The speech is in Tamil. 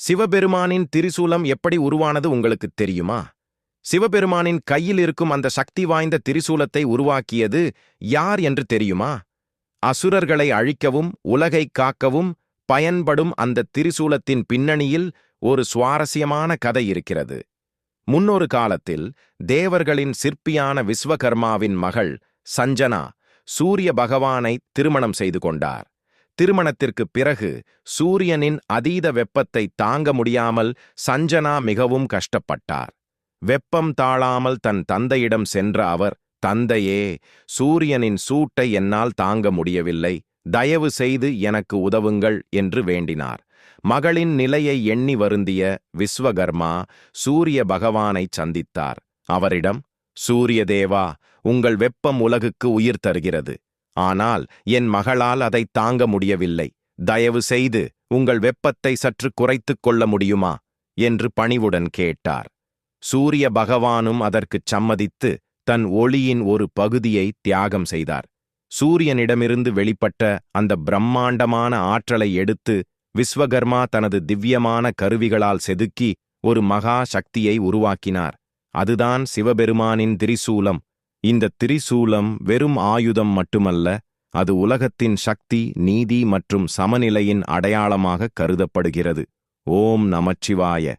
சிவபெருமானின் திரிசூலம் எப்படி உருவானது உங்களுக்கு தெரியுமா? சிவபெருமானின் கையில் இருக்கும் அந்த சக்தி வாய்ந்த திரிசூலத்தை உருவாக்கியது யார் என்று தெரியுமா? அசுரர்களை அழிக்கவும் உலகை காக்கவும் பயன்படும் அந்த திரிசூலத்தின் பின்னணியில் ஒரு சுவாரஸ்யமான கதை இருக்கிறது. முன்னொரு காலத்தில் தேவர்களின் சிற்பியான விஸ்வகர்மாவின் மகள் சஞ்சனா சூரிய பகவானை திருமணம் செய்து கொண்டார். திருமணத்திற்குப் பிறகு சூரியனின் அதீத வெப்பத்தை தாங்க முடியாமல் சஞ்சனா மிகவும் கஷ்டப்பட்டார். வெப்பம் தாழாமல் தன் தந்தையிடம் சென்ற அவர் தந்தையே சூரியனின் சூட்டை என்னால் தாங்க முடியவில்லை. தயவு செய்து எனக்கு உதவுங்கள் என்று வேண்டினார். மகளின் நிலையை எண்ணி வருந்திய விஸ்வகர்மா சூரிய பகவானைச் சந்தித்தார். அவரிடம் சூரிய தேவா உங்கள் வெப்பம் உலகுக்கு உயிர் தருகிறது. ஆனால் என் மகளால் அதை தாங்க முடியவில்லை. தயவு செய்து உங்கள் வெப்பத்தை சற்று குறைத்துக் கொள்ள முடியுமா? என்று பணிவுடன் கேட்டார். சூரிய பகவானும் அதற்குச் சம்மதித்து தன் ஒளியின் ஒரு பகுதியை தியாகம் செய்தார். சூரியனிடமிருந்து வெளிப்பட்ட அந்த பிரம்மாண்டமான ஆற்றலை எடுத்து விஸ்வகர்மா தனது திவ்யமான கருவிகளால் செதுக்கி ஒரு மகா சக்தியை உருவாக்கினார். அதுதான் சிவபெருமானின் திரிசூலம். இந்த திரிசூலம் வெறும் ஆயுதம் மட்டுமல்ல அது உலகத்தின் சக்தி நீதி மற்றும் சமநிலையின் அடையாளமாக கருதப்படுகிறது. ஓம் நமச்சிவாய.